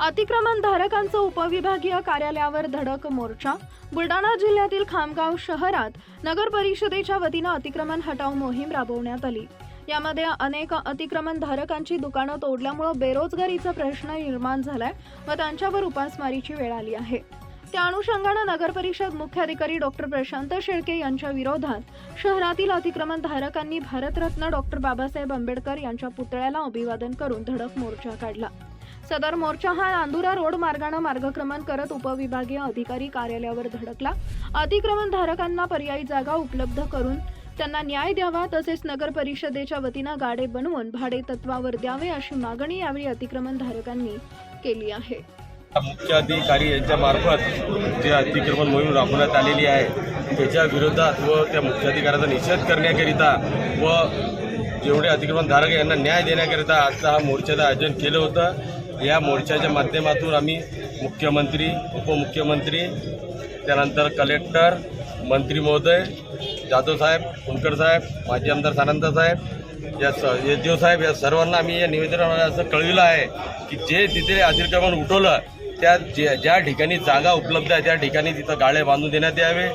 अतिक्रमण धारकांचं उपविभागीय कार्यालयावर धडक मोर्चा बुलडाणा जिल्ह्यातील खामगाव शहरात नगर परिषदेच्या वतीनं अतिक्रमण हटाव मोहीम राबवण्यात आली. यामध्ये अनेक अतिक्रमण धारकांची दुकानं तोडल्यामुळे बेरोजगारीचा प्रश्न निर्माण झालाय व त्यांच्यावर उपासमारीची वेळ आली आहे. त्या अनुषंगानं नगर परिषद मुख्याधिकारी डॉक्टर प्रशांत शेळके यांच्या विरोधात शहरातील अतिक्रमण धारकांनी भारतरत्न डॉक्टर बाबासाहेब आंबेडकर यांच्या पुतळ्याला अभिवादन करून धडक मोर्चा काढला. सदर मोर्चा हा नांदुरा रोड मार्गानं मार्गक्रमण करत उपविभागीय अधिकारी कार्यालयावर धडकला. अतिक्रमण धारकांना पर्यायी जागा उपलब्ध करून त्यांना न्याय द्यावा तसेच नगर परिषदेच्या वतीनं गाडे बनवून भाडे तत्वावर द्यावे अशी मागणी यावेळी अतिक्रमण धारकांनी केली आहे. मुख्य अधिकारी यांच्या मार्फत जे अतिक्रमण मोहीम राबवण्यात आलेली आहे त्याच्या विरोधात व त्या मुख्याधिकाऱ्याचा निषेध करण्याकरिता व जेवढे अतिक्रमणधारक यांना न्याय देण्याकरिता आजचा हा मोर्चाचं आयोजन केलं होतं या मोर्चाच्या माध्यमातून आम्ही मुख्यमंत्री उपमुख्यमंत्री त्यानंतर कलेक्टर मंत्री महोदय जाधव साहेब साहेब माजी आमदार सानंद साहेब या स येदेव साहेब या सर्वांना आम्ही या निवेदनामध्ये असं कळविलं आहे की जे तिथे अतिक्रमण उठवलं त्या ज्या ज्या ठिकाणी जागा उपलब्ध आहे त्या ठिकाणी तिथं गाळे बांधून देण्यात यावे.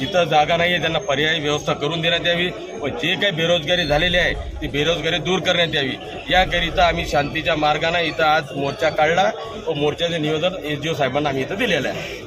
जिथं जागा नाही आहे त्यांना पर्यायी व्यवस्था करून देण्यात यावी. व जे काही बेरोजगारी झालेली आहे ती बेरोजगारी दूर करण्यात यावी. याकरिता आम्ही शांतीच्या मार्गाने इथं आज मोर्चा काढला व मोर्चाचे निवेदन एस डी ओ साहेबांना आम्ही इथं दिलेलं आहे.